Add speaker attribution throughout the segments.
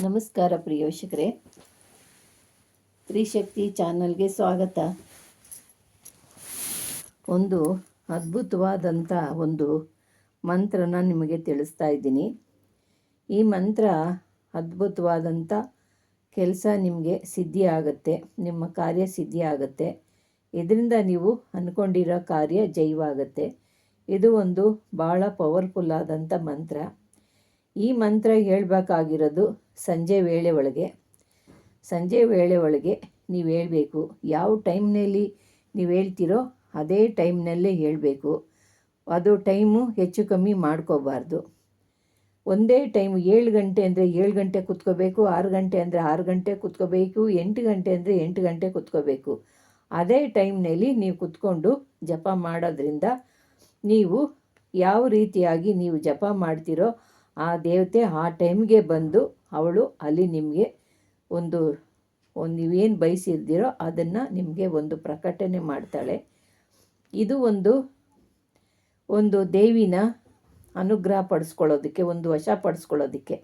Speaker 1: ನಮಸ್ಕಾರ ಪ್ರಿಯ ವೀಕ್ಷಕರೇ. ತ್ರಿಶಕ್ತಿ ಚಾನಲ್ಗೆ ಸ್ವಾಗತ. ಒಂದು ಅದ್ಭುತವಾದಂಥ ಒಂದು ಮಂತ್ರನ ನಿಮಗೆ ತಿಳಿಸ್ತಾ ಇದ್ದೀನಿ. ಈ ಮಂತ್ರ ಅದ್ಭುತವಾದಂಥ ಕೆಲಸ ನಿಮಗೆ ಸಿದ್ಧಿ ಆಗುತ್ತೆ, ನಿಮ್ಮ ಕಾರ್ಯ ಸಿದ್ಧಿ ಆಗುತ್ತೆ. ಇದರಿಂದ ನೀವು ಅಂದ್ಕೊಂಡಿರೋ ಕಾರ್ಯ ಜೈವಾಗತ್ತೆ. ಇದು ಒಂದು ಭಾಳ ಪವರ್ಫುಲ್ ಆದಂಥ ಮಂತ್ರ. ಈ ಮಂತ್ರ ಹೇಳಬೇಕಾಗಿರೋದು ಸಂಜೆ ವೇಳೆ ಒಳಗೆ. ಸಂಜೆ ವೇಳೆ ಒಳಗೆ ನೀವು ಹೇಳಬೇಕು. ಯಾವ ಟೈಮ್ನಲ್ಲಿ ನೀವು ಹೇಳ್ತೀರೋ ಅದೇ ಟೈಮ್ನಲ್ಲೇ ಹೇಳಬೇಕು. ಅದು ಟೈಮು ಹೆಚ್ಚು ಕಮ್ಮಿ ಮಾಡ್ಕೋಬಾರ್ದು. ಒಂದೇ ಟೈಮ್ ಏಳು ಗಂಟೆ ಅಂದರೆ ಏಳು ಗಂಟೆ ಕುತ್ಕೋಬೇಕು, ಆರು ಗಂಟೆ ಅಂದರೆ ಆರು ಗಂಟೆ ಕುತ್ಕೋಬೇಕು, ಎಂಟು ಗಂಟೆ ಅಂದರೆ ಎಂಟು ಗಂಟೆ ಕುತ್ಕೋಬೇಕು. ಅದೇ ಟೈಮ್ನಲ್ಲಿ ನೀವು ಕುತ್ಕೊಂಡು ಜಪ ಮಾಡೋದ್ರಿಂದ ನೀವು ಯಾವ ರೀತಿಯಾಗಿ ನೀವು ಜಪ ಮಾಡ್ತೀರೋ ಆ ದೇವತೆ ಆ ಟೈಮ್ಗೆ ಬಂದು ಅವಳು ಅಲ್ಲಿ ನಿಮಗೆ ಒಂದು ಒಂದು ನೀವೇನು ಬಯಸಿರ್ದಿರೋ ಅದನ್ನು ನಿಮಗೆ ಒಂದು ಪ್ರಕಟಣೆ ಮಾಡ್ತಾಳೆ. ಇದು ಒಂದು ಒಂದು ದೇವಿನ ಅನುಗ್ರಹ ಪಡಿಸ್ಕೊಳ್ಳೋದಕ್ಕೆ, ಒಂದು ವಶ ಪಡಿಸ್ಕೊಳ್ಳೋದಕ್ಕೆ.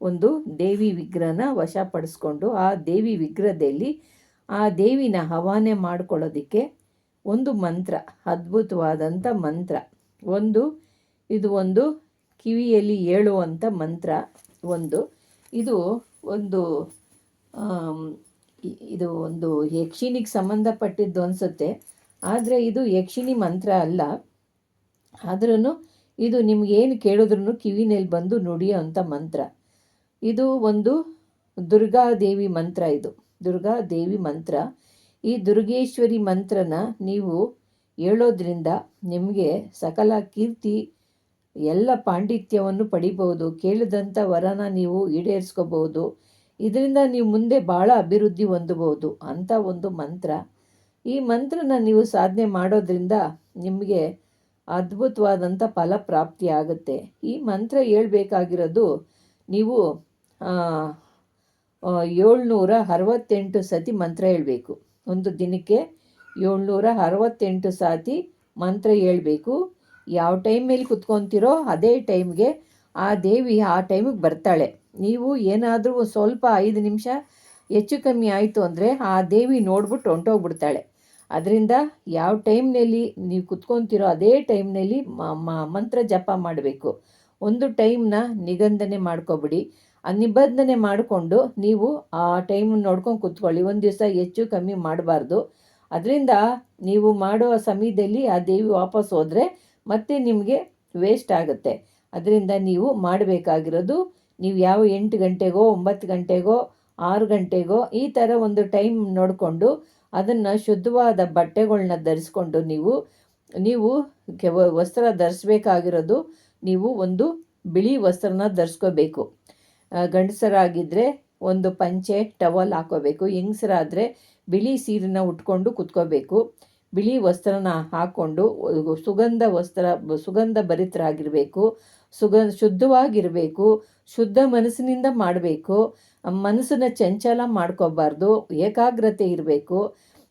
Speaker 1: ಒಂದು ದೇವಿ ವಿಗ್ರಹನ ವಶ ಪಡಿಸ್ಕೊಂಡು ಆ ದೇವಿ ವಿಗ್ರಹದಲ್ಲಿ ಆ ದೇವಿನ ಹವಾನೆ ಮಾಡ್ಕೊಳ್ಳೋದಕ್ಕೆ ಒಂದು ಮಂತ್ರ ಅದ್ಭುತವಾದಂಥ ಮಂತ್ರ. ಒಂದು, ಇದು ಒಂದು ಕಿವಿಯಲ್ಲಿ ಹೇಳುವಂಥ ಮಂತ್ರ ಒಂದು. ಇದು ಒಂದು ಇದು ಒಂದು ಯಕ್ಷಿಣಿಗೆ ಸಂಬಂಧಪಟ್ಟಿದ್ದು ಅನಿಸುತ್ತೆ. ಆದರೆ ಇದು ಯಕ್ಷಿಣಿ ಮಂತ್ರ ಅಲ್ಲ. ಆದ್ರೂ ಇದು ನಿಮಗೇನು ಕೇಳಿದ್ರೂ ಕಿವಿನಲ್ಲಿ ಬಂದು ನುಡಿಯೋವಂಥ ಮಂತ್ರ. ಇದು ಒಂದು ದುರ್ಗಾದೇವಿ ಮಂತ್ರ ಇದು. ದುರ್ಗಾದೇವಿ ಮಂತ್ರ. ಈ ದುರ್ಗೇಶ್ವರಿ ಮಂತ್ರನ ನೀವು ಹೇಳೋದ್ರಿಂದ ನಿಮಗೆ ಸಕಲ ಕೀರ್ತಿ ಎಲ್ಲ ಪಾಂಡಿತ್ಯವನ್ನು ಪಡಿಬೋದು ಕೇಳಿದಂಥ ವರನ ನೀವು ಈಡೇರಿಸ್ಕೋಬಹುದು. ಇದರಿಂದ ನೀವು ಮುಂದೆ ಭಾಳ ಅಭಿವೃದ್ಧಿ ಹೊಂದಬಹುದು ಅಂಥ ಒಂದು ಮಂತ್ರ. ಈ ಮಂತ್ರನ ನೀವು ಸಾಧನೆ ಮಾಡೋದ್ರಿಂದ ನಿಮಗೆ ಅದ್ಭುತವಾದಂಥ ಫಲ ಪ್ರಾಪ್ತಿ ಆಗುತ್ತೆ ಈ ಮಂತ್ರ ಹೇಳ್ಬೇಕಾಗಿರೋದು ನೀವು ಏಳ್ನೂರ ಅರವತ್ತೆಂಟು ಸತಿ ಮಂತ್ರ ಹೇಳಬೇಕು. ಒಂದು ದಿನಕ್ಕೆ ಏಳ್ನೂರ ಅರವತ್ತೆಂಟು ಸತಿ ಮಂತ್ರ ಹೇಳಬೇಕು. ಯಾವ ಟೈಮಲ್ಲಿ ಕುತ್ಕೊತಿರೋ ಅದೇ ಟೈಮ್ಗೆ ಆ ದೇವಿ ಆ ಟೈಮಿಗೆ ಬರ್ತಾಳೆ. ನೀವು ಏನಾದರೂ ಸ್ವಲ್ಪ ಐದು ನಿಮಿಷ ಹೆಚ್ಚು ಕಮ್ಮಿ ಆಯಿತು ಅಂದರೆ ಆ ದೇವಿ ನೋಡ್ಬಿಟ್ಟು ಹೊಂಟೋಗ್ಬಿಡ್ತಾಳೆ. ಅದರಿಂದ ಯಾವ ಟೈಮ್ನಲ್ಲಿ ನೀವು ಕುತ್ಕೊತಿರೋ ಅದೇ ಟೈಮ್ನಲ್ಲಿ ಮಂತ್ರ ಜಪ ಮಾಡಬೇಕು. ಒಂದು ಟೈಮ್ನ ನಿಗಂಧನೆ ಮಾಡ್ಕೊಬಿಡಿ. ಆ ನಿಬಂಧನೆ ಮಾಡಿಕೊಂಡು ನೀವು ಆ ಟೈಮ್ ನೋಡ್ಕೊಂಡು ಕುತ್ಕೊಳ್ಳಿ. ಒಂದು ದಿವಸ ಹೆಚ್ಚು ಕಮ್ಮಿ ಮಾಡಬಾರ್ದು. ಅದರಿಂದ ನೀವು ಮಾಡೋ ಸಮಯದಲ್ಲಿ ಆ ದೇವಿ ವಾಪಸ್ ಹೋದರೆ ಮತ್ತೆ ನಿಮಗೆ ವೇಸ್ಟ್ ಆಗುತ್ತೆ. ಅದರಿಂದ ನೀವು ಮಾಡಬೇಕಾಗಿರೋದು ನೀವು ಯಾವ ಎಂಟು ಗಂಟೆಗೋ, ಒಂಬತ್ತು ಗಂಟೆಗೋ, ಆರು ಗಂಟೆಗೋ ಈ ಥರ ಒಂದು ಟೈಮ್ ನೋಡಿಕೊಂಡು ಅದನ್ನು ಶುದ್ಧವಾದ ಬಟ್ಟೆಗಳನ್ನ ಧರಿಸ್ಕೊಂಡು ನೀವು ನೀವು ವಸ್ತ್ರ ಧರಿಸ್ಬೇಕಾಗಿರೋದು ನೀವು ಒಂದು ಬಿಳಿ ವಸ್ತ್ರನ ಧರಿಸ್ಕೋಬೇಕು. ಗಂಡಸರಾಗಿದ್ದರೆ ಒಂದು ಪಂಚೆ, ಟವಲ್ ಹಾಕೋಬೇಕು. ಹೆಂಗಸರಾದರೆ ಬಿಳಿ ಸೀರೆನ ಉಟ್ಕೊಂಡು ಕುತ್ಕೋಬೇಕು. ಬಿಳಿ ವಸ್ತ್ರನ ಹಾಕ್ಕೊಂಡು ಸುಗಂಧ ವಸ್ತ್ರ, ಸುಗಂಧ ಭರಿತರಾಗಿರಬೇಕು, ಸುಗ, ಶುದ್ಧವಾಗಿರಬೇಕು, ಶುದ್ಧ ಮನಸ್ಸಿನಿಂದ ಮಾಡಬೇಕು, ಮನಸ್ಸನ್ನ ಚಂಚಲ ಮಾಡ್ಕೋಬಾರ್ದು, ಏಕಾಗ್ರತೆ ಇರಬೇಕು.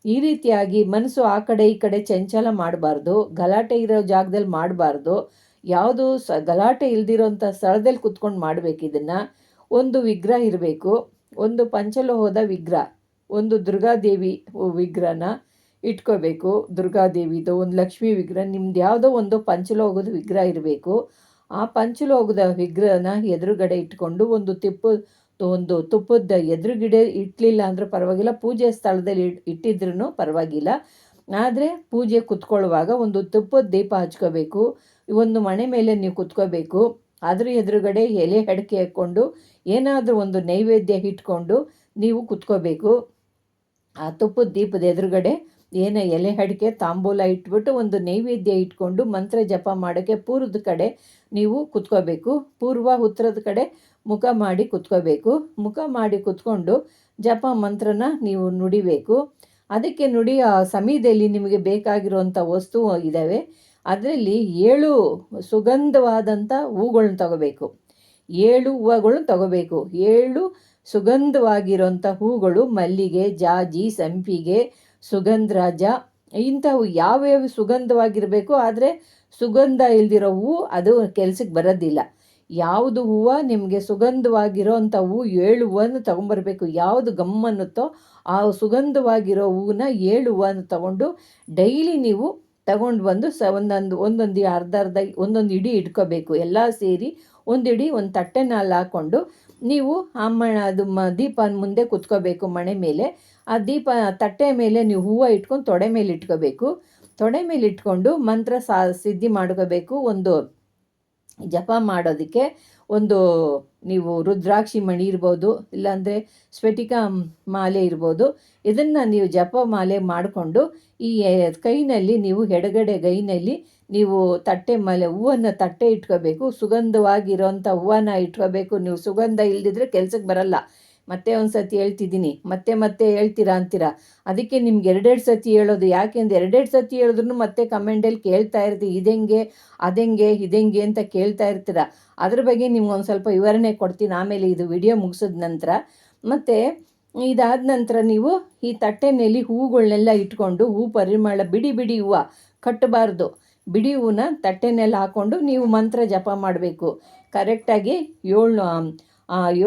Speaker 1: ಈ ರೀತಿಯಾಗಿ ಮನಸ್ಸು ಆ ಕಡೆ ಈ ಕಡೆ ಚಂಚಲ ಮಾಡಬಾರ್ದು, ಗಲಾಟೆ ಇರೋ ಜಾಗದಲ್ಲಿ ಮಾಡಬಾರ್ದು, ಯಾವುದು ಸ, ಗಲಾಟೆ ಇಲ್ದಿರೋಂಥ ಸ್ಥಳದಲ್ಲಿ ಕುತ್ಕೊಂಡು ಮಾಡಬೇಕು ಇದನ್ನು. ಒಂದು ವಿಗ್ರಹ ಇರಬೇಕು, ಒಂದು ಪಂಚಲೋಹದ ವಿಗ್ರಹ, ಒಂದು ದುರ್ಗಾದೇವಿ ವಿಗ್ರಹನ. ಇಟ್ಕೋಬೇಕು. ದುರ್ಗಾದೇವಿದು ಒಂದು ಲಕ್ಷ್ಮೀ ವಿಗ್ರಹ, ನಿಮ್ದು ಯಾವುದೋ ಒಂದು ಪಂಚಲೋಗದ ವಿಗ್ರಹ ಇರಬೇಕು. ಆ ಪಂಚಲೋಗದ ವಿಗ್ರಹನ ಎದುರುಗಡೆ ಇಟ್ಕೊಂಡು ಒಂದು ತಿಪ್ಪು, ಒಂದು ತುಪ್ಪದ ಎದುರುಗಡೆ ಇಟ್ಲಿಲ್ಲ ಅಂದ್ರೆ ಪರವಾಗಿಲ್ಲ. ಪೂಜೆ ಸ್ಥಳದಲ್ಲಿ ಇಟ್ಟಿದ್ರೂ ಪರವಾಗಿಲ್ಲ. ಆದರೆ ಪೂಜೆ ಕುತ್ಕೊಳ್ಳುವಾಗ ಒಂದು ತುಪ್ಪದ ದೀಪ ಹಚ್ಕೋಬೇಕು. ಒಂದು ಮಣೆ ಮೇಲೆ ನೀವು ಕುತ್ಕೋಬೇಕು. ಅದ್ರ ಎದುರುಗಡೆ ಎಲೆ ಅಡಿಕೆ ಹಾಕ್ಕೊಂಡು ಏನಾದರೂ ಒಂದು ನೈವೇದ್ಯ ಇಟ್ಕೊಂಡು ನೀವು ಕುತ್ಕೋಬೇಕು. ಆ ತುಪ್ಪದ ದೀಪದ ಎದುರುಗಡೆ ಏನೇ ಎಲೆ ಅಡಿಕೆ, ತಾಂಬೂಲ ಇಟ್ಬಿಟ್ಟು ಒಂದು ನೈವೇದ್ಯ ಇಟ್ಕೊಂಡು ಮಂತ್ರ ಜಪ ಮಾಡೋಕ್ಕೆ ಪೂರ್ವದ ಕಡೆ ನೀವು ಕುತ್ಕೋಬೇಕು. ಪೂರ್ವ, ಉತ್ತರದ ಕಡೆ ಮುಖ ಮಾಡಿ ಕುತ್ಕೋಬೇಕು. ಮುಖ ಮಾಡಿ ಕುತ್ಕೊಂಡು ಜಪ ಮಂತ್ರನ ನೀವು ನುಡಿಬೇಕು. ಅದಕ್ಕೆ ನುಡಿ, ಆ ಸಮಯದಲ್ಲಿ ನಿಮಗೆ ಬೇಕಾಗಿರುವಂಥ ವಸ್ತು ಇದ್ದಾವೆ ಅದರಲ್ಲಿ ಏಳು ಸುಗಂಧವಾದಂಥ ಹೂಗಳನ್ನ ತಗೋಬೇಕು. ಏಳು ಹೂವುಗಳನ್ನ ತಗೋಬೇಕು. ಏಳು ಸುಗಂಧವಾಗಿರುವಂಥ ಹೂಗಳು ಮಲ್ಲಿಗೆ, ಜಾಜಿ, ಸಂಪಿಗೆ ಸುಗಂಧರಾಜ ಇಂಥವು ಯಾವ್ಯಾವ ಸುಗಂಧವಾಗಿರಬೇಕು, ಆದರೆ ಸುಗಂಧ ಇಲ್ದಿರೋ ಹೂವು ಅದು ಕೆಲಸಕ್ಕೆ ಬರೋದಿಲ್ಲ. ಯಾವುದು ಹೂವು ನಿಮಗೆ ಸುಗಂಧವಾಗಿರೋ ಅಂಥ ಹೂವು ಏಳು ಹೂವನ್ನು ತೊಗೊಂಬರ್ಬೇಕು. ಯಾವುದು ಗಮ್ಮನ್ನುತ್ತೋ ಆ ಸುಗಂಧವಾಗಿರೋ ಹೂವನ್ನ ಏಳು ಹೂವನ್ನು ತಗೊಂಡು ಡೈಲಿ ನೀವು ತಗೊಂಡು ಬಂದು ಸ ಒಂದೊಂದು ಒಂದೊಂದು ಅರ್ಧ ಅರ್ಧ, ಒಂದೊಂದು ಇಡಿ ಇಟ್ಕೋಬೇಕು. ಎಲ್ಲ ಸೇರಿ ಒಂದು ಇಡಿ ಒಂದು ತಟ್ಟೆನಲ್ಲಿ ಹಾಕ್ಕೊಂಡು ನೀವು ಅಮ್ಮ ಅದು ಮ, ದೀಪ ಮುಂದೆ ಕುತ್ಕೋಬೇಕು ಮಣೆ ಮೇಲೆ. ಆ ದೀಪ ತಟ್ಟೆ ಮೇಲೆ ನೀವು ಹೂವು ಇಟ್ಕೊಂಡು ತೊಡೆ ಮೇಲೆ ಇಟ್ಕೋಬೇಕು. ತೊಡೆ ಮೇಲೆ ಇಟ್ಕೊಂಡು ಮಂತ್ರ ಸಾ, ಸಿದ್ಧಿ ಮಾಡ್ಕೋಬೇಕು. ಒಂದು ಜಪ ಮಾಡೋದಕ್ಕೆ ಒಂದು ನೀವು ರುದ್ರಾಕ್ಷಿ ಮಣಿ ಇರ್ಬೋದು, ಇಲ್ಲಾಂದರೆ ಸ್ಫಟಿಕ ಮಾಲೆ ಇರ್ಬೋದು. ಇದನ್ನು ನೀವು ಜಪ ಮಾಲೆ ಮಾಡಿಕೊಂಡು ಈ ಕೈನಲ್ಲಿ ನೀವು ಎಡಗಡೆ ಕೈನಲ್ಲಿ ನೀವು ತಟ್ಟೆ ಮೇಲೆ ಹೂವನ್ನು ತಟ್ಟೆ ಇಟ್ಕೋಬೇಕು ಸುಗಂಧವಾಗಿರೋಂಥ ಹೂವನ್ನ ಇಟ್ಕೋಬೇಕು. ನೀವು ಸುಗಂಧ ಇಲ್ದಿದ್ರೆ ಕೆಲ್ಸಕ್ಕೆ ಬರಲ್ಲ. ಮತ್ತೆ ಒಂದು ಸತಿ ಹೇಳ್ತಿದ್ದೀನಿ. ಮತ್ತೆ ಮತ್ತೆ ಹೇಳ್ತೀರಾ ಅಂತೀರಾ? ಅದಕ್ಕೆ ನಿಮ್ಗೆ ಎರಡೆರಡು ಸತಿ ಹೇಳೋದು. ಯಾಕೆಂದ್ರೆ ಎರಡೆರಡು ಸತಿ ಹೇಳಿದ್ರು ಮತ್ತೆ ಕಮೆಂಟಲ್ಲಿ ಕೇಳ್ತಾ ಇರ್ತೀವಿ. ಇದೆಂಗೆ, ಅದೆಂಗೆ, ಇದೆಂಗೆ ಅಂತ ಕೇಳ್ತಾ ಇರ್ತೀರ? ಅದ್ರ ಬಗ್ಗೆ ನಿಮ್ಗೆ ಒಂದು ಸ್ವಲ್ಪ ವಿವರಣೆ ಕೊಡ್ತೀನಿ. ಆಮೇಲೆ ಇದು ವಿಡಿಯೋ ಮುಗಿಸಿದ ನಂತರ. ಮತ್ತು ಇದಾದ ನಂತರ ನೀವು ಈ ತಟ್ಟೆನಲ್ಲಿ ಹೂಗಳನ್ನೆಲ್ಲ ಇಟ್ಕೊಂಡು ಹೂ ಪರಿಮಳ, ಬಿಡಿ ಬಿಡಿ ಹೂವು ಕಟ್ಟಬಾರ್ದು. ಬಿಡಿ ಹೂವನ್ನ ತಟ್ಟೆನಲ್ಲಿ ಹಾಕ್ಕೊಂಡು ನೀವು ಮಂತ್ರ ಜಪ ಮಾಡಬೇಕು. ಕರೆಕ್ಟಾಗಿ ಏಳು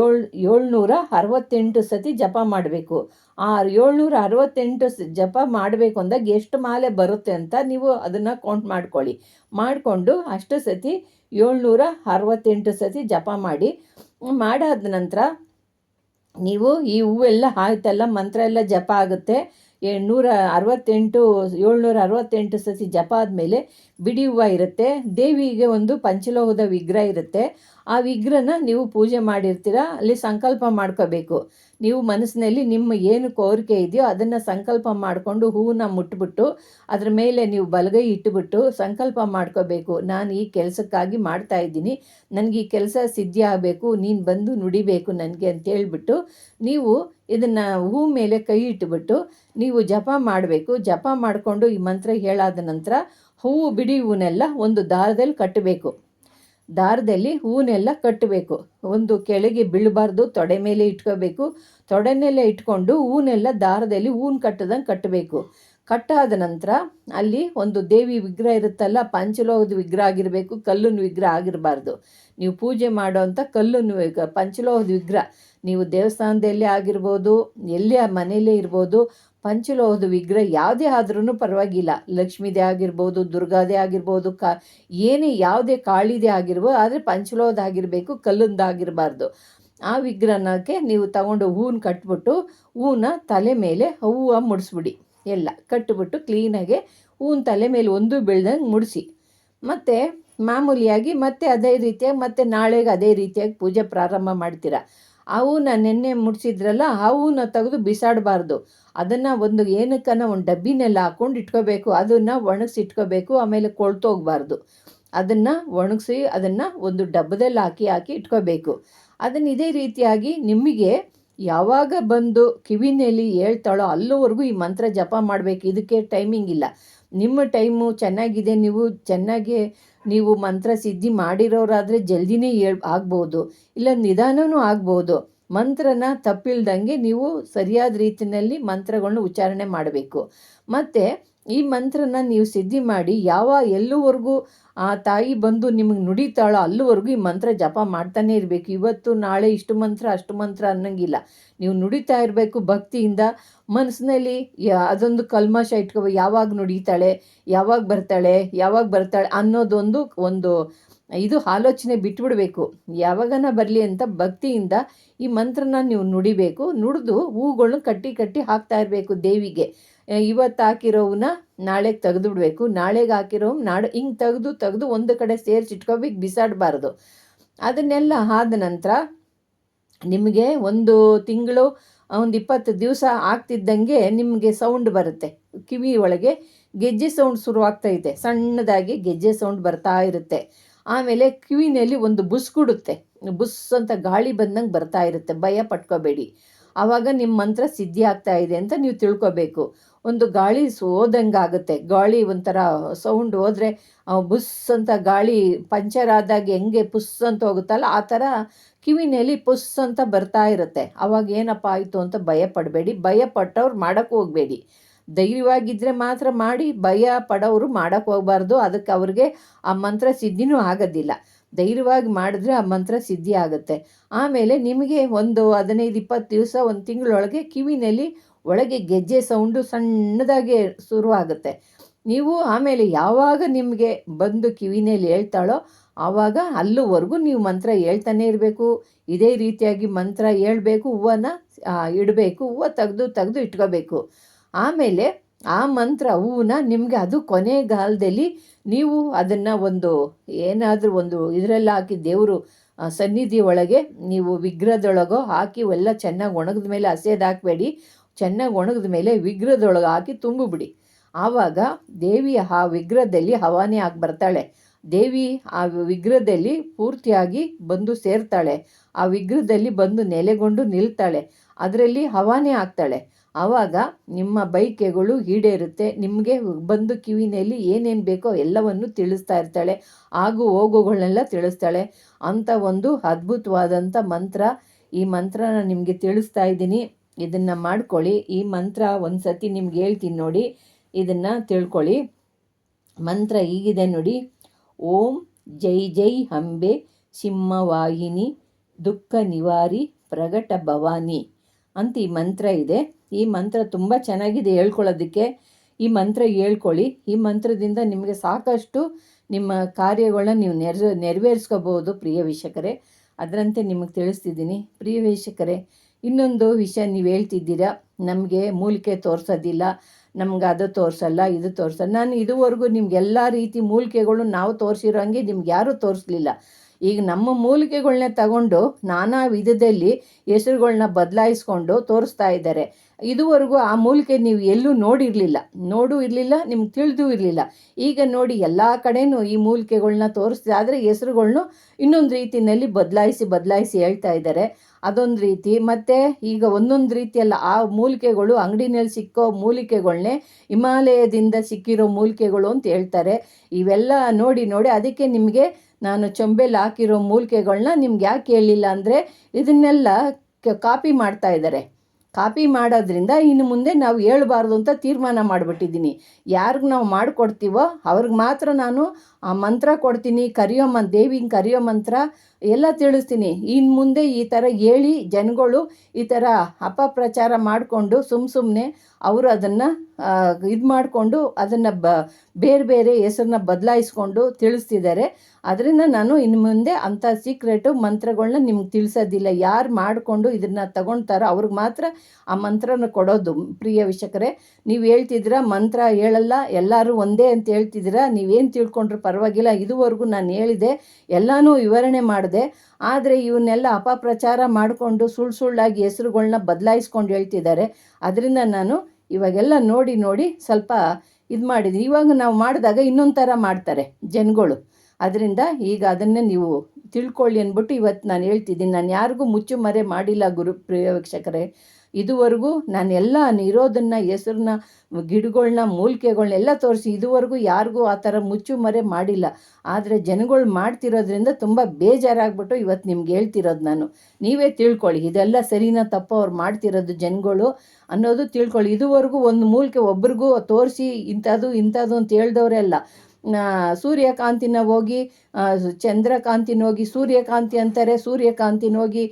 Speaker 1: ಏಳು, ಏಳ್ನೂರ ಅರವತ್ತೆಂಟು ಸತಿ ಜಪ ಮಾಡಬೇಕು. ಆ ಏಳ್ನೂರ ಅರವತ್ತೆಂಟು ಜಪ ಮಾಡಬೇಕು ಅಂದಾಗ ಎಷ್ಟು ಮಾಲೆ ಬರುತ್ತೆ ಅಂತ ನೀವು ಅದನ್ನು ಕೌಂಟ್ ಮಾಡ್ಕೊಳ್ಳಿ. ಮಾಡಿಕೊಂಡು ಅಷ್ಟು ಸತಿ ಏಳ್ನೂರ ಅರವತ್ತೆಂಟು ಸತಿ ಜಪ ಮಾಡಿ. ಮಾಡಾದ ನಂತರ ನೀವು ಈ ಹೂವೆಲ್ಲ ಆಯ್ತಲ್ಲ ಮಂತ್ರ ಎಲ್ಲ ಜಪ ಆಗುತ್ತೆ. ನೂರ ಅರವತ್ತೆಂಟು ಏಳ್ನೂರ ಅರವತ್ತೆಂಟು ಸತಿ ಜಪ ಆದಮೇಲೆ ಬಿಡಿ ಹೂವು ಇರುತ್ತೆ. ದೇವಿಗೆ ಒಂದು ಪಂಚಲೋಹದ ವಿಗ್ರಹ ಇರುತ್ತೆ. ಆ ವಿಗ್ರಹನ ನೀವು ಪೂಜೆ ಮಾಡಿರ್ತೀರ? ಅಲ್ಲಿ ಸಂಕಲ್ಪ ಮಾಡ್ಕೋಬೇಕು. ನೀವು ಮನಸ್ಸಿನಲ್ಲಿ ನಿಮ್ಮ ಏನು ಕೋರಿಕೆ ಇದೆಯೋ ಅದನ್ನು ಸಂಕಲ್ಪ ಮಾಡಿಕೊಂಡು ಹೂವನ್ನ ಮುಟ್ಬಿಟ್ಟು, ಅದರ ಮೇಲೆ ನೀವು ಬಲಗೈ ಇಟ್ಟುಬಿಟ್ಟು ಸಂಕಲ್ಪ ಮಾಡ್ಕೋಬೇಕು. ನಾನು ಈ ಕೆಲಸಕ್ಕಾಗಿ ಮಾಡ್ತಾ ಇದ್ದೀನಿ. ನನಗೆ ಈ ಕೆಲಸ ಸಿದ್ಧಿ ಆಗಬೇಕು. ನೀನು ಬಂದು ನುಡಿಬೇಕು ನನಗೆ ಅಂತ ಹೇಳ್ಬಿಟ್ಟು ನೀವು ಇದನ್ನು ಹೂ ಮೇಲೆ ಕೈ ಇಟ್ಟುಬಿಟ್ಟು ನೀವು ಜಪ ಮಾಡಬೇಕು. ಜಪ ಮಾಡಿಕೊಂಡು ಈ ಮಂತ್ರ ಹೇಳಾದ ನಂತರ ಹೂವು ಬಿಡಿ ಹೂವನ್ನೆಲ್ಲ ಒಂದು ದಾರದಲ್ಲಿ ಕಟ್ಟಬೇಕು. ದಾರದಲ್ಲಿ ಹೂನೆಲ್ಲ ಕಟ್ಟಬೇಕು. ಒಂದು ಕೆಳಗೆ ಬೀಳಬಾರ್ದು, ತೊಡೆ ಮೇಲೆ ಇಟ್ಕೋಬೇಕು. ತೊಡೆನೆಲ್ಲ ಇಟ್ಕೊಂಡು ಹೂನೆಲ್ಲ ದಾರದಲ್ಲಿ ಹೂನ್ ಕಟ್ಟದಂಗೆ ಕಟ್ಟಬೇಕು. ಕಟ್ಟಾದ ನಂತರ ಅಲ್ಲಿ ಒಂದು ದೇವಿ ವಿಗ್ರಹ ಇರುತ್ತಲ್ಲ, ಪಂಚಲೋಹದ ವಿಗ್ರಹ ಆಗಿರಬೇಕು ಕಲ್ಲಿನ ವಿಗ್ರಹ ಆಗಿರಬಾರ್ದು. ನೀವು ಪೂಜೆ ಮಾಡೋವಂಥ ಕಲ್ಲಿನ ಪಂಚಲೋಹದ ವಿಗ್ರಹ. ನೀವು ದೇವಸ್ಥಾನದಲ್ಲೇ ಆಗಿರ್ಬೋದು, ಎಲ್ಲೇ ಮನೆಯಲ್ಲೇ ಇರ್ಬೋದು, ಪಂಚಲೋಹದ ವಿಗ್ರಹ ಯಾವುದೇ ಆದ್ರೂ ಪರವಾಗಿಲ್ಲ. ಲಕ್ಷ್ಮೀದೇ ಆಗಿರ್ಬೋದು, ದುರ್ಗಾದೇ ಆಗಿರ್ಬೋದು, ಕ, ಏನೇ ಯಾವುದೇ ಕಾಳಿದೇ ಆಗಿರ್ಬೋದು, ಆದರೆ ಪಂಚಲೋಹದ ಆಗಿರಬೇಕು ಕಲ್ಲಿಂದಾಗಿರಬಾರ್ದು ಆ ವಿಗ್ರಹಕ್ಕೆ ನೀವು ತಗೊಂಡು ಹೂವನ್ನು ಕಟ್ಬಿಟ್ಟು, ಹೂವನ್ನ ತಲೆ ಮೇಲೆ ಹೂವು ಮುಡಿಸ್ಬಿಡಿ. ಎಲ್ಲ ಕಟ್ಟುಬಿಟ್ಟು ಕ್ಲೀನಾಗೆ ಹೂವಿನ ತಲೆ ಮೇಲೆ ಒಂದು ಬೆಳ್ದಂಗೆ ಮುಡಿಸಿ. ಮತ್ತು ಮಾಮೂಲಿಯಾಗಿ ಮತ್ತೆ ಅದೇ ರೀತಿಯಾಗಿ ಮತ್ತೆ ನಾಳೆಗೆ ಅದೇ ರೀತಿಯಾಗಿ ಪೂಜೆ ಪ್ರಾರಂಭ ಮಾಡ್ತೀರ? ಆ ಹೂವನ್ನ ನೆನ್ನೆ ಮುಡಿಸಿದ್ರಲ್ಲ ಆ ತೆಗೆದು ಬಿಸಾಡಬಾರ್ದು. ಅದನ್ನು ಒಂದು ಏನಕ್ಕನ ಒಂದು ಡಬ್ಬಿನೆಲ್ಲ ಹಾಕ್ಕೊಂಡು ಇಟ್ಕೋಬೇಕು, ಅದನ್ನು ಒಣಗಿಸಿ ಇಟ್ಕೋಬೇಕು ಆಮೇಲೆ ಕೊಳ್ತೋಗ್ಬಾರ್ದು ಅದನ್ನು ಒಣಗಿಸಿ ಅದನ್ನು ಒಂದು ಡಬ್ಬದಲ್ಲಿ ಹಾಕಿ ಹಾಕಿ ಇಟ್ಕೋಬೇಕು. ಅದನ್ನು ಇದೇ ರೀತಿಯಾಗಿ ನಿಮಗೆ ಯಾವಾಗ ಬಂದು ಕಿವಿನಲ್ಲಿ ಹೇಳ್ತಾಳೋ ಅಲ್ಲಿವರೆಗೂ ಈ ಮಂತ್ರ ಜಪ ಮಾಡಬೇಕು. ಇದಕ್ಕೆ ಟೈಮಿಂಗ್ ಇಲ್ಲ. ನಿಮ್ಮ ಟೈಮು ಚೆನ್ನಾಗಿದೆ. ನೀವು ಚೆನ್ನಾಗಿ ನೀವು ಮಂತ್ರ ಸಿದ್ಧಿ ಮಾಡಿರೋರಾದರೆ ಜಲ್ದಿನೇ ಹೇಳ್ ಆಗ್ಬೋದು. ಇಲ್ಲ ನಿಧಾನವೂ ಆಗ್ಬೋದು. ಮಂತ್ರನ ತಪ್ಪಿಲ್ದಂಗೆ ನೀವು ಸರಿಯಾದ ರೀತಿಯಲ್ಲಿ ಮಂತ್ರಗಳನ್ನ ಉಚ್ಚಾರಣೆ ಮಾಡಬೇಕು. ಮತ್ತು ಈ ಮಂತ್ರನ ನೀವು ಸಿದ್ಧಿ ಮಾಡಿ, ಯಾವ ಎಲ್ಲುವರೆಗೂ ಆ ತಾಯಿ ಬಂದು ನಿಮಗೆ ನುಡಿತಾಳೋ ಅಲ್ಲಿವರೆಗೂ ಈ ಮಂತ್ರ ಜಪ ಮಾಡ್ತಾನೆ ಇರಬೇಕು. ಇವತ್ತು, ನಾಳೆ ಇಷ್ಟು ಮಂತ್ರ, ಅಷ್ಟು ಮಂತ್ರ ಅನ್ನೋಂಗಿಲ್ಲ. ನೀವು ನುಡಿತಾ ಇರಬೇಕು ಭಕ್ತಿಯಿಂದ. ಮನಸ್ಸಿನಲ್ಲಿ ಅದೊಂದು ಕಲ್ಮಶ ಇಟ್ಕೋ, ಯಾವಾಗ ನುಡಿತಾಳೆ, ಯಾವಾಗ ಬರ್ತಾಳೆ ಯಾವಾಗ ಬರ್ತಾಳೆ ಅನ್ನೋದೊಂದು ಒಂದು ಇದು ಆಲೋಚನೆ ಬಿಟ್ಬಿಡಬೇಕು. ಯಾವಾಗನ ಬರಲಿ ಅಂತ ಭಕ್ತಿಯಿಂದ ಈ ಮಂತ್ರನ ನೀವು ನುಡಿಬೇಕು. ನುಡಿದು ಹೂಗಳನ್ನ ಕಟ್ಟಿ ಕಟ್ಟಿ ಹಾಕ್ತಾ ಇರಬೇಕು ದೇವಿಗೆ. ಇವತ್ತು ಹಾಕಿರೋವನ್ನ ನಾಳೆಗೆ ತೆಗೆದುಬಿಡ್ಬೇಕು. ನಾಳೆಗೆ ಹಾಕಿರೋ ನಾಳೆ ಹಿಂಗೆ ತೆಗೆದು ತೆಗೆದು ಒಂದು ಕಡೆ ಸೇರಿಸಿ ಇಟ್ಕೋಬೇಕು ಬಿಸಾಡಬಾರ್ದು. ಅದನ್ನೆಲ್ಲ ಆದ ನಂತರ ನಿಮಗೆ ಒಂದು ತಿಂಗಳು, ಒಂದು ಇಪ್ಪತ್ತು ದಿವಸ ಆಗ್ತಿದ್ದಂಗೆ ನಿಮಗೆ ಸೌಂಡ್ ಬರುತ್ತೆ. ಕಿವಿ ಒಳಗೆ ಗೆಜ್ಜೆ ಸೌಂಡ್ ಶುರುವಾಗ್ತೈತೆ ಸಣ್ಣದಾಗಿ ಗೆಜ್ಜೆ ಸೌಂಡ್ ಬರ್ತಾ ಇರುತ್ತೆ. ಆಮೇಲೆ ಕಿವಿನಲ್ಲಿ ಒಂದು ಬುಸ್ ಕೊಡುತ್ತೆ ಬುಸ್ ಅಂತ ಗಾಳಿ ಬಂದಂಗೆ ಬರ್ತಾ ಇರುತ್ತೆ. ಭಯ ಪಟ್ಕೋಬೇಡಿ. ಆವಾಗ ನಿಮ್ಮ ಮಂತ್ರ ಸಿದ್ಧಿ ಆಗ್ತಾ ಇದೆ ಅಂತ ನೀವು ತಿಳ್ಕೊಬೇಕು. ಒಂದು ಗಾಳಿ ಸೋದಂಗಾಗುತ್ತೆ ಆಗುತ್ತೆ. ಗಾಳಿ ಒಂಥರ ಸೌಂಡ್ ಹೋದರೆ ಬುಸ್ ಅಂತ ಗಾಳಿ ಪಂಚರ್ ಆದಾಗ ಹೆಂಗೆ ಪುಸ್ ಅಂತ ಹೋಗುತ್ತಲ್ಲ, ಆ ಥರ ಕಿವಿನಲ್ಲಿ ಪುಸ್ ಅಂತ ಬರ್ತಾ ಇರುತ್ತೆ. ಅವಾಗ ಏನಪ್ಪ ಆಯಿತು ಅಂತ ಭಯ ಪಡಬೇಡಿ. ಭಯ ಪಟ್ಟವ್ರು ಮಾಡೋಕ್ಕೆ ಹೋಗಬೇಡಿ. ಧೈರ್ಯವಾಗಿದ್ದರೆ ಮಾತ್ರ ಮಾಡಿ, ಭಯ ಪಡೋರು ಮಾಡೋಕ್ಕೆ ಹೋಗಬಾರ್ದು. ಅದಕ್ಕೆ ಅವ್ರಿಗೆ ಆ ಮಂತ್ರ ಸಿದ್ಧಿನೂ ಆಗೋದಿಲ್ಲ. ಧೈರ್ಯವಾಗಿ ಮಾಡಿದ್ರೆ ಆ ಮಂತ್ರ ಸಿದ್ಧಿ ಆಗುತ್ತೆ. ಆಮೇಲೆ ನಿಮಗೆ ಒಂದು ಹದಿನೈದು, ಇಪ್ಪತ್ತು ದಿವಸ, ಒಂದು ತಿಂಗಳೊಳಗೆ ಕಿವಿನಲ್ಲಿ ಒಳಗೆ ಗೆಜ್ಜೆ ಸೌಂಡು ಸಣ್ಣದಾಗಿ ಶುರುವಾಗುತ್ತೆ. ನೀವು ಆಮೇಲೆ ಯಾವಾಗ ನಿಮಗೆ ಬಂದು ಕಿವಿನೇಲಿ ಹೇಳ್ತಾಳೋ ಆವಾಗ ಅಲ್ಲಿವರೆಗೂ ನೀವು ಮಂತ್ರ ಹೇಳ್ತಾನೆ ಇರಬೇಕು. ಇದೇ ರೀತಿಯಾಗಿ ಮಂತ್ರ ಹೇಳ್ಬೇಕು, ಹೂವನ್ನ ಇಡಬೇಕು, ಹೂವು ತೆಗೆದು ತೆಗೆದು ಇಟ್ಕೋಬೇಕು. ಆಮೇಲೆ ಆ ಮಂತ್ರ, ಹೂವನ್ನ ನಿಮಗೆ ಅದು ಕೊನೆಗಾಲದಲ್ಲಿ ನೀವು ಅದನ್ನು ಒಂದು ಏನಾದರೂ ಒಂದು ಇದರಲ್ಲಿ ಹಾಕಿ ದೇವರು ಸನ್ನಿಧಿ ಒಳಗೆ ನೀವು ವಿಗ್ರಹದೊಳಗೋ ಹಾಕಿ ಎಲ್ಲ ಚೆನ್ನಾಗಿ ಒಣಗಿದ ಮೇಲೆ ಹಸೆದು ಹಾಕಬೇಡಿ. ಚೆನ್ನಾಗಿ ಒಣಗಿದ ಮೇಲೆ ವಿಗ್ರಹದೊಳಗೆ ಹಾಕಿ ತುಂಬಿಬಿಡಿ ಆವಾಗ ದೇವಿ ಆ ವಿಗ್ರಹದಲ್ಲಿ ಹವಾನೆ ಆಗಿ ಬರ್ತಾಳೆ. ದೇವಿ ಆ ವಿಗ್ರಹದಲ್ಲಿ ಪೂರ್ತಿಯಾಗಿ ಬಂದು ಸೇರ್ತಾಳೆ. ಆ ವಿಗ್ರಹದಲ್ಲಿ ಬಂದು ನೆಲೆಗೊಂಡು ನಿಲ್ತಾಳೆ. ಅದರಲ್ಲಿ ಹವಾನೆ ಆಗ್ತಾಳೆ. ಆವಾಗ ನಿಮ್ಮ ಬೈಕೆಗಳು ಈಡೇರುತ್ತೆ. ನಿಮಗೆ ಬಂದು ಕಿವಿನಲ್ಲಿ ಏನೇನು ಬೇಕೋ ಎಲ್ಲವನ್ನು ತಿಳಿಸ್ತಾ ಇರ್ತಾಳೆ. ಆಗು ಹೋಗುಗಳನ್ನೆಲ್ಲ ತಿಳಿಸ್ತಾಳೆ. ಅಂಥ ಒಂದು ಅದ್ಭುತವಾದಂಥ ಮಂತ್ರ. ಈ ಮಂತ್ರನ ನಿಮಗೆ ತಿಳಿಸ್ತಾ ಇದ್ದೀನಿ. ಇದನ್ನು ಮಾಡ್ಕೊಳ್ಳಿ. ಈ ಮಂತ್ರ ಒಂದು ಸತಿ ನಿಮ್ಗೆ ಹೇಳ್ತೀನಿ ನೋಡಿ. ಇದನ್ನು ತಿಳ್ಕೊಳ್ಳಿ. ಮಂತ್ರ ಹೀಗಿದೆ ನೋಡಿ. ಓಂ ಜೈ ಜೈ ಹಂಬೆ ಸಿಂಹವಾಹಿನಿ ದುಃಖ ನಿವಾರಿ ಪ್ರಗಟ ಭವಾನಿ ಅಂತ ಈ ಮಂತ್ರ ಇದೆ. ಈ ಮಂತ್ರ ತುಂಬ ಚೆನ್ನಾಗಿದೆ ಹೇಳ್ಕೊಳ್ಳೋದಕ್ಕೆ. ಈ ಮಂತ್ರ ಹೇಳ್ಕೊಳ್ಳಿ. ಈ ಮಂತ್ರದಿಂದ ನಿಮಗೆ ಸಾಕಷ್ಟು ನಿಮ್ಮ ಕಾರ್ಯಗಳನ್ನ ನೀವು ನೆರವೇ ನೆರವೇರಿಸ್ಕೋಬೋದು ಪ್ರಿಯ ವೀಕ್ಷಕರೇ. ಅದರಂತೆ ನಿಮಗೆ ತಿಳಿಸ್ತಿದ್ದೀನಿ. ಪ್ರಿಯ ವೀಕ್ಷಕರೇ ಇನ್ನೊಂದು ವಿಷಯ ನೀವು ಹೇಳ್ತಿದ್ದೀರಾ? ನಮಗೆ ಮೂಲಿಕೆ ತೋರಿಸೋದಿಲ್ಲ, ನಮ್ಗೆ ಅದು ತೋರಿಸಲ್ಲ, ಇದು ತೋರಿಸಲ್ಲ. ನಾನು ಇದುವರೆಗೂ ನಿಮ್ಗೆ ಎಲ್ಲ ರೀತಿ ಮೂಲಿಕೆಗಳು ನಾವು ತೋರಿಸಿರೋ ಹಂಗೆ ನಿಮ್ಗೆ ಯಾರೂ ತೋರಿಸ್ಲಿಲ್ಲ. ಈಗ ನಮ್ಮ ಮೂಲಿಕೆಗಳನ್ನ ತಗೊಂಡು ನಾನಾ ವಿಧದಲ್ಲಿ ಹೆಸರುಗಳನ್ನ ಬದಲಾಯಿಸ್ಕೊಂಡು ತೋರಿಸ್ತಾ ಇದ್ದಾರೆ. ಇದುವರೆಗೂ ಆ ಮೂಲಿಕೆ ನೀವು ಎಲ್ಲೂ ನೋಡಿರಲಿಲ್ಲ. ನೋಡೂ ಇರಲಿಲ್ಲ, ನಿಮ್ಗೆ ತಿಳಿದೂ ಇರಲಿಲ್ಲ. ಈಗ ನೋಡಿ ಎಲ್ಲ ಕಡೆನೂ ಈ ಮೂಲಿಕೆಗಳನ್ನ ತೋರಿಸ್ತಾ ಆದರೆ ಹೆಸರುಗಳನ್ನು ಇನ್ನೊಂದು ರೀತಿಯಲ್ಲಿ ಬದಲಾಯಿಸಿ ಬದಲಾಯಿಸಿ ಹೇಳ್ತಾ ಇದ್ದಾರೆ. ಅದೊಂದು ರೀತಿ ಮತ್ತು ಈಗ ಒಂದೊಂದು ರೀತಿಯಲ್ಲ ಆ ಮೂಲಿಕೆಗಳು ಅಂಗಡಿನಲ್ಲಿ ಸಿಕ್ಕೋ ಮೂಲಿಕೆಗಳನ್ನೇ ಹಿಮಾಲಯದಿಂದ ಸಿಕ್ಕಿರೋ ಮೂಲಿಕೆಗಳು ಅಂತ ಹೇಳ್ತಾರೆ. ಇವೆಲ್ಲ ನೋಡಿ ನೋಡಿ ಅದಕ್ಕೆ ನಿಮಗೆ ನಾನು ಚೊಂಬೆಲಿ ಹಾಕಿರೋ ಮೂಲಿಕೆಗಳನ್ನ ನಿಮ್ಗೆ ಯಾಕೆ ಹೇಳಿಲ್ಲ ಅಂದರೆ ಇದನ್ನೆಲ್ಲ ಕಾಪಿ ಮಾಡ್ತಾ ಇದ್ದಾರೆ ಕಾಪಿ ಮಾಡೋದ್ರಿಂದ ಇನ್ನು ಮುಂದೆ ನಾವು ಹೇಳ್ಬಾರ್ದು ಅಂತ ತೀರ್ಮಾನ ಮಾಡಿಬಿಟ್ಟಿದ್ದೀನಿ. ಯಾರಿಗೆ ನಾವು ಮಾಡಿಕೊಡ್ತೀವೋ ಅವ್ರಿಗೆ ಮಾತ್ರ ನಾನು ಆ ಮಂತ್ರ ಕೊಡ್ತೀನಿ, ಕರೆಯೋ ಮನ್, ದೇವಿಗೆ ಕರೆಯೋ ಮಂತ್ರ ಎಲ್ಲ ತಿಳಿಸ್ತೀನಿ. ಇನ್ನು ಮುಂದೆ ಈ ಥರ ಹೇಳಿ ಜನಗಳು ಈ ಥರ ಅಪಪ್ರಚಾರ ಮಾಡಿಕೊಂಡು ಸುಮ್ಮ ಸುಮ್ಮನೆ ಅವರು ಅದನ್ನು ಇದು ಮಾಡಿಕೊಂಡು ಅದನ್ನು ಬ, ಬೇರೆ ಬೇರೆ ಹೆಸರನ್ನ ಬದಲಾಯಿಸ್ಕೊಂಡು ತಿಳಿಸ್ತಿದ್ದಾರೆ. ಅದರಿಂದ ನಾನು ಇನ್ನು ಮುಂದೆ ಅಂಥ ಸೀಕ್ರೆಟು ಮಂತ್ರಗಳನ್ನ ನಿಮ್ಗೆ ತಿಳಿಸೋದಿಲ್ಲ. ಯಾರು ಮಾಡಿಕೊಂಡು ಇದನ್ನು ತಗೊಳ್ತಾರೋ ಅವ್ರಿಗೆ ಮಾತ್ರ ಆ ಮಂತ್ರನ ಕೊಡೋದು. ಪ್ರಿಯ ವೀಕ್ಷಕರೇ, ನೀವು ಹೇಳ್ತಿದ್ದೀರ ಮಂತ್ರ ಹೇಳಲ್ಲ, ಎಲ್ಲರೂ ಒಂದೇ ಅಂತ ಹೇಳ್ತಿದ್ದೀರಾ, ನೀವೇನು ತಿಳ್ಕೊಂಡ್ರು ಪರವಾಗಿಲ್ಲ. ಇದುವರೆಗೂ ನಾನು ಹೇಳಿದೆ, ಎಲ್ಲನೂ ವಿವರಣೆ ಮಾಡಿದೆ. ಆದರೆ ಇವನ್ನೆಲ್ಲ ಅಪಪ್ರಚಾರ ಮಾಡಿಕೊಂಡು ಸುಳ್ಳು ಸುಳ್ಳಾಗಿ ಹೆಸರುಗಳನ್ನ ಬದಲಾಯಿಸ್ಕೊಂಡು ಹೇಳ್ತಿದ್ದಾರೆ. ಅದರಿಂದ ನಾನು ಇವಾಗೆಲ್ಲ ನೋಡಿ ನೋಡಿ ಸ್ವಲ್ಪ ಇದು ಮಾಡಿದ್ದೀನಿ ಇವಾಗ ನಾವು ಮಾಡಿದಾಗ ಇನ್ನೊಂದು ಥರ ಮಾಡ್ತಾರೆ ಜನಗಳು. ಅದರಿಂದ ಈಗ ಅದನ್ನೇ ನೀವು ತಿಳ್ಕೊಳ್ಳಿ ಅಂದ್ಬಿಟ್ಟು ಇವತ್ತು ನಾನು ಹೇಳ್ತಿದ್ದೀನಿ. ನಾನು ಯಾರಿಗೂ ಮುಚ್ಚುಮರೆ ಮಾಡಿಲ್ಲ ಗುರು ಪ್ರಿಯ ವೀಕ್ಷಕರೇ. ಇದುವರೆಗೂ ನಾನು ಎಲ್ಲ ಇರೋದನ್ನು ಹೆಸ್ರನ್ನ, ಗಿಡಗಳ್ನ ಮೂಲಿಕೆಗಳ್ನೆಲ್ಲ ತೋರಿಸಿ ಇದುವರೆಗೂ ಯಾರಿಗೂ ಆ ಥರ ಮುಚ್ಚು ಮರೆ ಮಾಡಿಲ್ಲ. ಆದರೆ ಜನಗಳು ಮಾಡ್ತಿರೋದ್ರಿಂದ ತುಂಬ ಬೇಜಾರಾಗ್ಬಿಟ್ಟು ಇವತ್ತು ನಿಮ್ಗೆ ಹೇಳ್ತಿರೋದು ನಾನು. ನೀವೇ ತಿಳ್ಕೊಳ್ಳಿ, ಇದೆಲ್ಲ ಸರಿನ ತಪ್ಪು ಅವ್ರು ಮಾಡ್ತಿರೋದು ಜನಗಳು ಅನ್ನೋದು ತಿಳ್ಕೊಳ್ಳಿ. ಇದುವರೆಗೂ ಒಂದು ಮೂಲಿಕೆ ಒಬ್ರಿಗೂ ತೋರಿಸಿ ಇಂಥದ್ದು ಇಂಥದ್ದು ಅಂತ ಹೇಳ್ದವರೇ ಅಲ್ಲ. ಸೂರ್ಯಕಾಂತಿನ ಹೋಗಿ ಚಂದ್ರಕಾಂತಿನ ಹೋಗಿ ಸೂರ್ಯಕಾಂತಿ ಅಂತಾರೆ, ಸೂರ್ಯಕಾಂತಿನ ಹೋಗಿ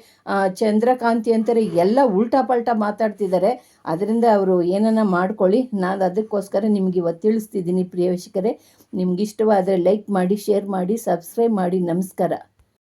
Speaker 1: ಚಂದ್ರಕಾಂತಿ ಅಂತಾರೆ, ಎಲ್ಲ ಉಲ್ಟಾ ಪಲ್ಟಾ ಮಾತಾಡ್ತಿದ್ದಾರೆ. ಅದರಿಂದ ಅವರು ಏನನ್ನ ಮಾಡ್ಕೊಳ್ಳಿ. ನಾನು ಅದಕ್ಕೋಸ್ಕರ ನಿಮಗೆ ಇವತ್ತು ತಿಳಿಸ್ತಿದ್ದೀನಿ ಪ್ರಿಯ ನಿಮ್ಗೆ ಇಷ್ಟವಾದರೆ ಲೈಕ್ ಮಾಡಿ ಶೇರ್ ಮಾಡಿ ಸಬ್ಸ್ಕ್ರೈಬ್ ಮಾಡಿ. ನಮಸ್ಕಾರ.